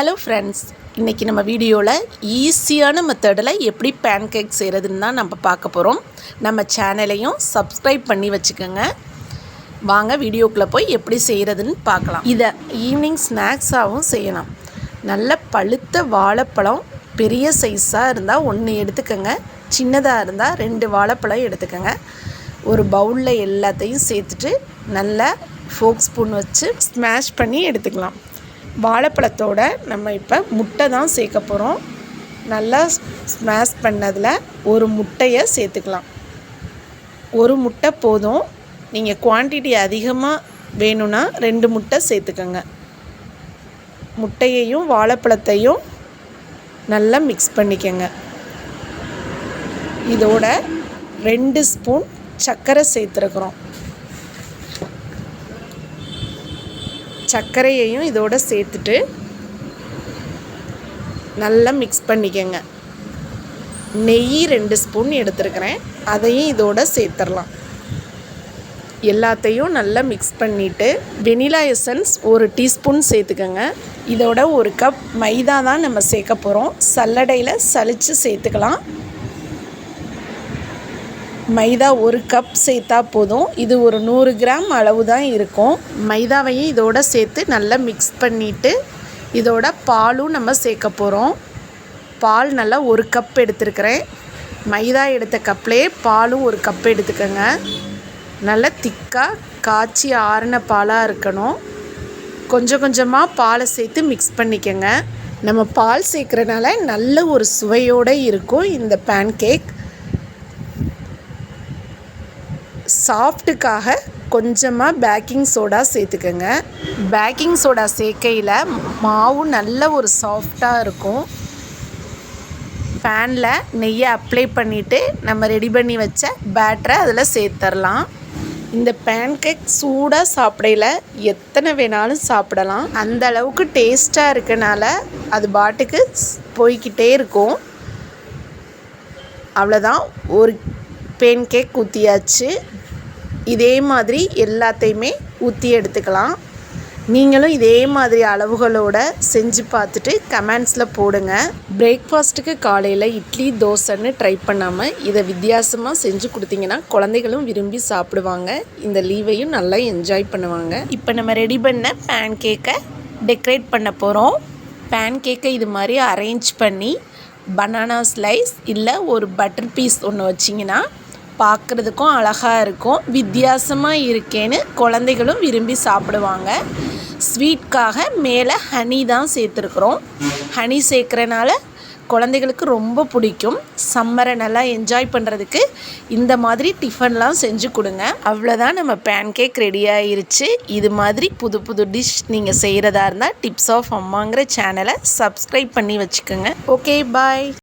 Hello friends இன்றைக்கி நம்ம வீடியோவில் ஈஸியான மெத்தடில் எப்படி பேன் கேக் செய்கிறதுன்னு தான் நம்ம பார்க்க போகிறோம் நம்ம சேனலையும் சப்ஸ்கிரைப் பண்ணி வச்சுக்கோங்க. வாங்க வீடியோக்குள்ளே போய் எப்படி செய்கிறதுன்னு பார்க்கலாம். இதை ஈவினிங் ஸ்நாக்ஸாகவும் செய்யலாம். நல்ல பழுத்த வாழைப்பழம் பெரிய சைஸாக இருந்தால் ஒன்று எடுத்துக்கோங்க. சின்னதாக இருந்தால் ரெண்டு வாழைப்பழம் எடுத்துக்கோங்க. ஒரு பவுலில் எல்லாத்தையும் சேர்த்துட்டு நல்லா ஃபோக் ஸ்பூன் வச்சு ஸ்மாஷ் பண்ணி எடுத்துக்கலாம். வாழைப்பழத்தோட நம்ம இப்போ முட்டை தான் சேர்க்க போகிறோம் நல்லா ஸ்மாஷ் பண்ணதில் ஒரு முட்டையை சேர்த்துக்கலாம். ஒரு முட்டை போதும். நீங்கள் குவான்டிட்டி அதிகமாக வேணும்னா ரெண்டு முட்டை சேர்த்துக்கோங்க. முட்டையையும் வாழைப்பழத்தையும் நல்லா மிக்ஸ் பண்ணிக்கோங்க. இதோட ரெண்டு ஸ்பூன் சர்க்கரை சேர்த்துருக்குறோம். சர்க்கரையையும் இதோட சேர்த்துட்டு நல்லா மிக்ஸ் பண்ணிக்கோங்க. நெய் ரெண்டு ஸ்பூன் எடுத்துருக்கிறேன். அதையும் இதோட சேர்த்துடலாம். எல்லாத்தையும் நல்லா மிக்ஸ் பண்ணிவிட்டு வெனிலா எசன்ஸ் ஒரு டீஸ்பூன் சேர்த்துக்கோங்க. இதோட ஒரு கப் மைதா தான் நம்ம சேர்க்க போகிறோம் சல்லடையில் சலித்து சேர்த்துக்கலாம். மைதா ஒரு கப் சேர்த்தா போதும். இது ஒரு நூறு கிராம் அளவு தான் இருக்கும். மைதாவையும் இதோட சேர்த்து நல்லா மிக்ஸ் பண்ணிவிட்டு இதோட பாலும் நம்ம சேர்க்க போகிறோம் பால் நல்லா ஒரு கப் எடுத்துருக்கிறேன். மைதா எடுத்த கப்லேயே பாலும் ஒரு கப் எடுத்துக்கோங்க. நல்லா திக்காக காய்ச்சி ஆறின பாலாக இருக்கணும். கொஞ்சம் கொஞ்சமாக பாலை சேர்த்து மிக்ஸ் பண்ணிக்கோங்க. நம்ம பால் சேர்க்குறனால நல்ல ஒரு சுவையோடு இருக்கும் இந்த பேன் கேக் சாஃப்ட்டுக்காக கொஞ்சமாக பேக்கிங் சோடா சேர்த்துக்கோங்க. பேக்கிங் சோடா சேர்க்கையில் மாவு நல்ல ஒரு சாஃப்டாக இருக்கும். பேனில் நெய்யை அப்ளை பண்ணிவிட்டு நம்ம ரெடி பண்ணி வச்ச பேட்டரை அதில் சேர்த்துடலாம் இந்த பேன்கேக் சூடாக சாப்பிடையில எத்தனை வேணாலும் சாப்பிடலாம். அந்த அளவுக்கு டேஸ்ட்டாக இருக்கனால அது பாட்டுக்கு போய்கிட்டே இருக்கும். அவ்வளோதான் ஒரு பேன் கேக் ஊற்றியாச்சு இதே மாதிரி எல்லாத்தையுமே ஊற்றி எடுத்துக்கலாம். நீங்களும் இதே மாதிரி அளவுகளோட செஞ்சு பார்த்துட்டு கமெண்ட்ஸில் போடுங்க. பிரேக்ஃபாஸ்ட்டுக்கு காலையில் இட்லி தோசைன்னு ட்ரை பண்ணாமல் இதை வித்தியாசமாக செஞ்சு கொடுத்தீங்கன்னா குழந்தைகளும் விரும்பி சாப்பிடுவாங்க. இந்த லீவையும் நல்லா என்ஜாய் பண்ணுவாங்க. இப்போ நம்ம ரெடி பண்ண பேன் கேக்கை டெக்கரேட் பண்ண போகிறோம் பேன் கேக்கை இது மாதிரி அரேஞ்ச் பண்ணி பனானா ஸ்லைஸ் இல்லை ஒரு பட்டர் பீஸ் ஒன்று வச்சிங்கன்னா பார்க்குறதுக்கும் அழகாக இருக்கும். வித்தியாசமாக இருக்கேன்னு குழந்தைகளும் விரும்பி சாப்பிடுவாங்க. ஸ்வீட்காக மேலே ஹனி தான் சேர்த்துருக்குறோம். ஹனி சேர்க்குறனால குழந்தைகளுக்கு ரொம்ப பிடிக்கும். சம்மரை நல்லா என்ஜாய் பண்ணுறதுக்கு இந்த மாதிரி டிஃபன்லாம் செஞ்சு கொடுங்க. அவ்வளோதான் நம்ம பேன் கேக் ரெடி ஆயிருச்சு. இது மாதிரி புது புது டிஷ் நீங்கள் செய்கிறதா இருந்தால் டிப்ஸ் ஆஃப் அம்மாங்கிற சேனலை சப்ஸ்கிரைப் பண்ணி வச்சுக்கோங்க. Okay bye